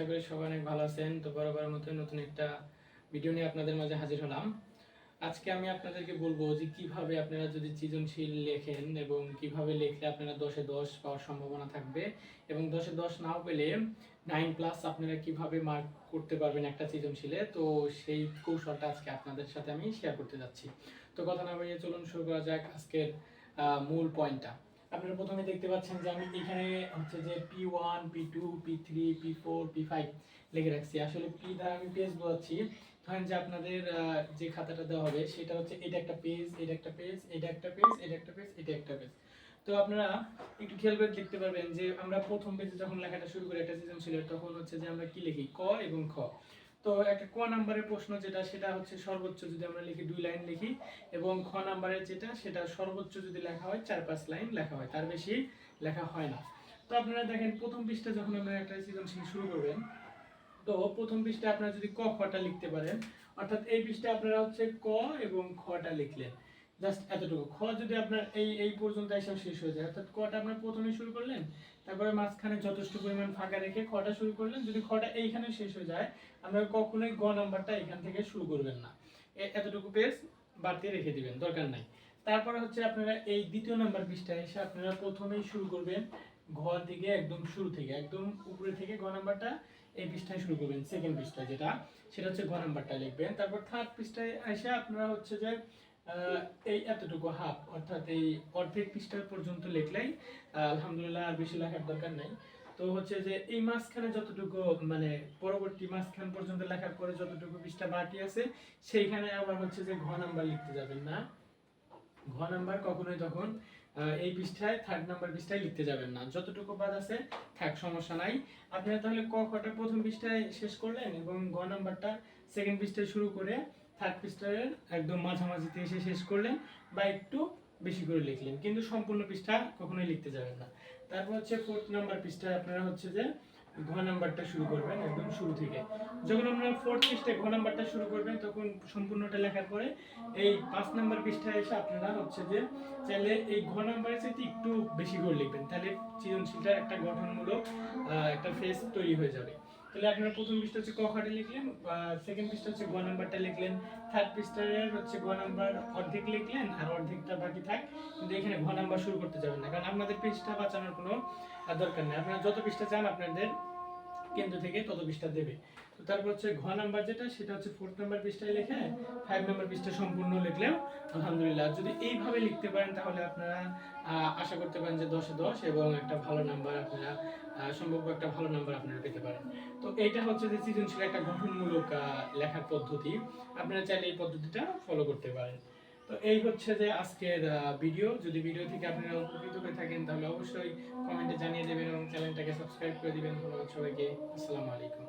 আশা করি সবাই অনেক ভালো আছেন। তো বরাবরের মতো নতুন একটা ভিডিও নিয়ে আপনাদের মাঝে হাজির হলাম। আজকে আমি আপনাদেরকে বলব যে কীভাবে আপনারা যদি সৃজনশীল লেখেন এবং কীভাবে লিখলে আপনারা দশে দশ পাওয়ার সম্ভাবনা থাকবে এবং দশে দশ নাও পেলে নাইন প্লাস আপনারা কীভাবে মার্ক করতে পারবেন একটা সৃজনশীলে, তো সেই কৌশলটা আজকে আপনাদের সাথে আমি শেয়ার করতে যাচ্ছি। তো কথা না বাড়িয়ে চলুন শুরু করা যাক আজকের মূল পয়েন্টটা আপনারা প্রথমে দেখতে পাচ্ছেন যে আমি এখানে হচ্ছে যে P one P two P three P four P five লিখে রাখছি। আসলে পি দ্বারা আমি পেজ বোঝাচ্ছি। ধরেন যে আপনাদের যে খাতাটা দেওয়া হবে, সেটা হচ্ছে এটা একটা পেজ এটা একটা পেজ এটা একটা পেজ এটা একটা পেজ এটা একটা পেজ তো আপনারা একটু খেয়াল করে দেখতে পারবেন যে আমরা প্রথম পেজে যখন লেখাটা শুরু করি, একটা সৃজনশীল তখন হচ্ছে যে আমরা কি লিখি? ক এবং খ। তো একটা ক নাম্বারের প্রশ্ন যেটা, সেটা হচ্ছে সর্বোচ্চ যদি আমরা লিখি দুই লাইন লিখি এবং খ নাম্বারের যেটা, সেটা সর্বোচ্চ যদি লেখা হয় চার পাঁচ লাইন লেখা হয়, তার বেশি লেখা হয় না। তো আপনারা দেখেন প্রথম পৃষ্ঠা যখন আমরা একটা সৃজনশীল শুরু করবেন, তো প্রথম পৃষ্ঠা আপনারা যদি ক খটা লিখতে পারেন, অর্থাৎ এই পৃষ্ঠা আপনারা হচ্ছে ক এবং খটা লিখলেন। জাস্ট এতটুকু। খ যদি আপনার এই এই পর্যন্ত এসে শেষ হয়ে যায়, অর্থাৎ কটা আপনার প্রথমে শুরু করলেন, তারপরে মাঝখানে যথেষ্ট পরিমাণ ফাঁকা রেখে খটা শুরু করলেন, যদি খটা এইখানে শেষ হয়ে যায়, আপনারা কখনোই গ নাম্বারটা এখান থেকে শুরু করবেন না। এতটুকু পেজ বাড়তি রেখে দিবেন, দরকার নাই। তারপরে হচ্ছে আপনারা এই দ্বিতীয় নাম্বার পৃষ্ঠায় এসে আপনারা প্রথমেই শুরু করবেন ঘর দিকে একদম শুরু থেকে, একদম উপরে থেকে গ নাম্বারটা এই পৃষ্ঠায় শুরু করবেন সেকেন্ড পৃষ্ঠা যেটা, সেটা হচ্ছে ঘ নাম্বারটা লিখবেন। তারপর থার্ড পৃষ্ঠায় এসে আপনারা হচ্ছে যে এই এতটুকু হাফ অর্থাৎ এই অর্ধেক পৃষ্ঠা পর্যন্ত লিখলেই আলহামদুলিল্লাহ আর বেশি লেখার দরকার নাই। তো হচ্ছে যে এই মাঝখানে যতটুকু মানে পরবর্তী মাঝখান পর্যন্ত লেখার পরে যতটুকু পৃষ্ঠা বাকি আছে, সেইখানে আবার হচ্ছে যে ঘ নাম্বার লিখতে যাবেন না। ঘ নাম্বার কখনোই তখন এই পৃষ্ঠায় থার্ড নাম্বার পৃষ্ঠায় লিখতে যাবেন না। যতটুকু বাদ আছে, থাক, সমস্যা নাই। আপনারা তাহলে ক খটা প্রথম পৃষ্ঠায় শেষ করলেন এবং গ নাম্বারটা সেকেন্ড পৃষ্ঠায় শুরু করে থার্ড পৃষ্ঠায় একদম মাঝামাঝিতে এসে শেষ করলেন বা একটু বেশি করে লিখলেন। কিন্তু সম্পূর্ণ পৃষ্ঠা কখনোই লিখতে যাবেন না। তারপর হচ্ছে ফোর্থ নাম্বার পৃষ্ঠায় আপনারা হচ্ছে যে ঘ নাম্বারটা শুরু করবেন একদম শুরু থেকে। যখন আপনারা ফোর্থ পৃষ্ঠায় ঘ নাম্বারটা শুরু করবেন, তখন সম্পূর্ণটা লেখার পরে এই পাঁচ নাম্বার পৃষ্ঠায় এসে আপনারা হচ্ছে যে চাইলে এই ঘ নাম্বারের চাইতে একটু বেশি করে লিখবেন। তাহলে সৃজনশীলটার একটা গঠনমূলক একটা ফেস তৈরি হয়ে যাবে। তাহলে আপনারা প্রথম পৃষ্ঠা হচ্ছে ক খাটে লিখলেন সেকেন্ড পৃষ্ঠা হচ্ছে গ নাম্বারটা লিখলেন। থার্ড পৃষ্ঠার হচ্ছে গ নাম্বার অর্ধেক লিখলেন, আর অর্ধেকটা বাকি থাক, কিন্তু এখানে ঘ নাম্বার শুরু করতে যাবেন না, কারণ আপনাদের পৃষ্ঠা বাঁচানোর কোনো দরকার নেই। আপনারা যত পৃষ্ঠা চান, আপনাদের কেন্দ্র থেকে তত পৃষ্ঠা দেবে। তো তারপর হচ্ছে ঘ নাম্বার যেটা, সেটা হচ্ছে ফোর্থ নাম্বার পৃষ্ঠায় লেখে ফাইভ নাম্বার পৃষ্ঠা সম্পূর্ণ লিখলেও আলহামদুলিল্লাহ। যদি এইভাবে লিখতে পারেন, তাহলে আপনারা আশা করতে পারেন যে দশে দশ এবং একটা ভালো নাম্বার আপনারা সম্ভব একটা ভালো নাম্বার আপনারা পেতে পারেন। তো এইটা হচ্ছে যে সৃজনশীল একটা গঠনমূলক লেখার পদ্ধতি। আপনারা চাইলে এই পদ্ধতিটা ফলো করতে পারেন। তো এই হচ্ছে যে আজকের ভিডিও যদি ভিডিও থেকে আপনারা উপকৃত হয়ে থাকেন, তাহলে অবশ্যই কমেন্টে জানিয়ে দেবেন এবং চ্যানেলটাকে সাবস্ক্রাইব করে দিবেন। ধন্যবাদ সবাইকে। আসসালামু আলাইকুম।